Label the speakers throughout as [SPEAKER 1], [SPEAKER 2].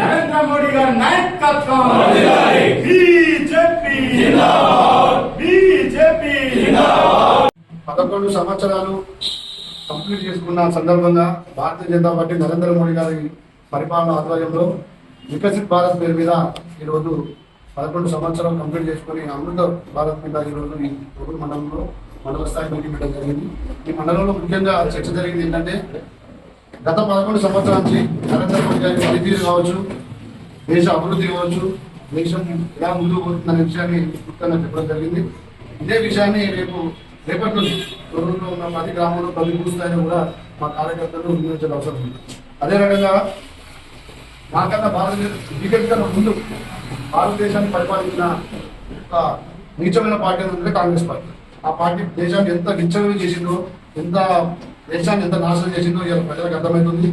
[SPEAKER 1] నరేంద్ర మోడీ గారి నాయకత్వం. BJP. BJP.
[SPEAKER 2] పదకొండు సంవత్సరాలు కంప్లీట్ చేసుకున్న సందర్భంగా భారతీయ జనతా పార్టీ నరేంద్ర మోడీ గారి పరిపాలన ఆధ్వర్యంలో వికసిత్ భారత్ పేరు మీద ఈరోజు పదకొండు సంవత్సరాలు కంప్లీట్ చేసుకుని అమృత భారత్ మీద ఈరోజు ఈ తొగుడు మండలంలో మండల స్థాయి మీటింగ్ పెట్టడం జరిగింది. ఈ మండలంలో ముఖ్యంగా చర్చ జరిగింది ఏంటంటే గత పదకొండు సంవత్సరాల నుంచి నరేంద్ర మోడీ గారి పనితీరు కావచ్చు దేశ అభివృద్ధి కావచ్చు దేశం ఎలా ముందుకు పోతుందనే విషయాన్ని క్లుప్తంగా చెప్పడం జరిగింది. ఇదే విషయాన్ని రేపు రేపటి నుంచి ఉన్న ప్రతి గ్రామంలో ప్రతి భూస్థాయిలో కూడా మా కార్యకర్తలు వినియోగించే అవసరం ఉంది. అదే రకంగా మాకన్నా భారతదేశ టికెట్ కన్నా ముందు భారతదేశాన్ని పరిపాలించిన ఒక నీచమైన పార్టీ అంటే కాంగ్రెస్ పార్టీ. ఆ పార్టీ దేశాన్ని ఎంత నిచ్చగలు చేసిందో ఎంత దేశాన్ని ఎంత నాశనం చేసిందో ఇవాళ ప్రజలకు అర్థమవుతుంది.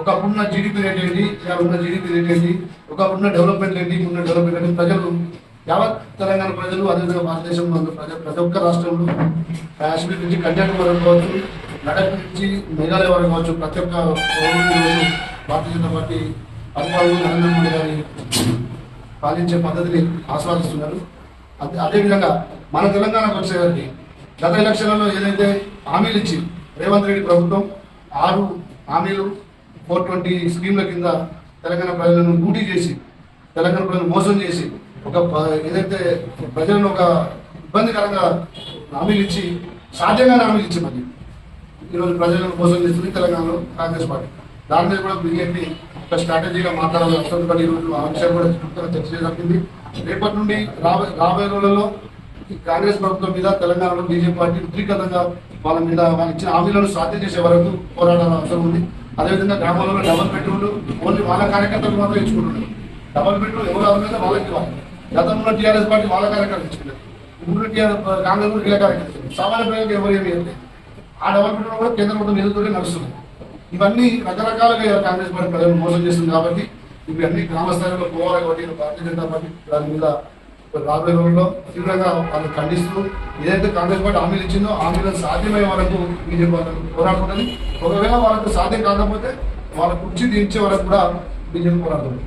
[SPEAKER 2] ఒకప్పుడున్న జీడిపి రేట్ ఏంటి? ఇవాళ ఉన్న జీడిపి రేట్ ఏంటి? ఒకప్పుడున్న డెవలప్మెంట్ ఏంటి? ఉన్న డెవలప్మెంట్ ఏంటి? ప్రజలు యావత్ తెలంగాణ ప్రజలు అదేవిధంగా భారతదేశంలో ప్రజలు ప్రతి ఒక్క రాష్ట్రంలో కాశ్మీర్ నుంచి కన్యాకుమారి వరకు కావచ్చు లడఖ్ నుంచి మేఘాలయ వరకు కావచ్చు ప్రతి ఒక్క భారతీయ జనతా పార్టీ పరిపాలన నరేంద్ర మోడీ గారి పాలించే పద్ధతిని ఆస్వాదిస్తున్నారు. అదే అదేవిధంగా మన తెలంగాణకు వచ్చేవారికి గత ఎలక్షన్లలో ఏదైతే హామీలు ఇచ్చి రేవంత్ రెడ్డి ప్రభుత్వం ఆరు హామీలు ఫోర్ ట్వంటీ స్కీమ్ల కింద తెలంగాణ ప్రజలను డ్యూటీ చేసి తెలంగాణ ప్రజలను మోసం చేసి ఒక ఏదైతే ప్రజలను ఒక ఇబ్బందికరంగా హామీలు ఇచ్చి సాధ్యంగానే హామీలు ఇచ్చి మరి ఈరోజు ప్రజలను మోసం చేస్తుంది తెలంగాణలో కాంగ్రెస్ పార్టీ. దాని మీద కూడా బీజేపీ ఒక స్ట్రాటజీగా మాట్లాడాలని అవసరం ఈరోజు ఆ విషయం కూడా చర్చ జరిగింది రేపటి నుండి రాబోయే రాబోయే ఈ కాంగ్రెస్ ప్రభుత్వం మీద తెలంగాణలో బీజేపీ పార్టీ ఉద్రిక్తంగా వాళ్ళ మీద వాళ్ళు ఇచ్చిన హామీలను సాధ్యం చేసే వరకు పోరాడాల్సిన అవసరం ఉంది. అదేవిధంగా గ్రామాలలో డబల్ బెడ్రూమ్లు ఓన్లీ వాళ్ళ కార్యకర్తలు మాత్రం ఇచ్చుకుంటున్నారు. డబల్ బెడ్రూమ్ ఎవరు మీద వాళ్ళకి ఇవ్వాలి గతంలో టీఆర్ఎస్ పార్టీ వాళ్ళ కార్యకర్తలు ఇచ్చుకున్నారు. ఇప్పుడు టీఆర్ఎస్ కాంగ్రెస్ కూడా వీళ్ళ కార్యకర్తలు. సామాన్య ప్రజలకు ఎవరు ఏమి డబల్ ఆ కూడా కేంద్ర ప్రభుత్వం నిధులతోనే నడుస్తుంది. ఇవన్నీ రకరకాలుగా కాంగ్రెస్ పార్టీ ప్రజలను మోసం చేస్తుంది కాబట్టి ఇవన్నీ గ్రామ స్థాయిలో పోవాలి కాబట్టి భారతీయ జనతా పార్టీ దాని మీద రాబోయే రోజుల్లో తీవ్రంగా వాళ్ళు ఖండిస్తూ ఏదైతే కాంగ్రెస్ పార్టీ హామీలు ఇచ్చిందో హామీలు సాధ్యమయ్యే వరకు బీజేపీ వాళ్ళకు పోరాడుతుంది ఒకవేళ వాళ్ళకు సాధ్యం కాకపోతే వాళ్ళ కుర్చీ దించే వరకు కూడా బీజేపీ పోరాడుతుంది.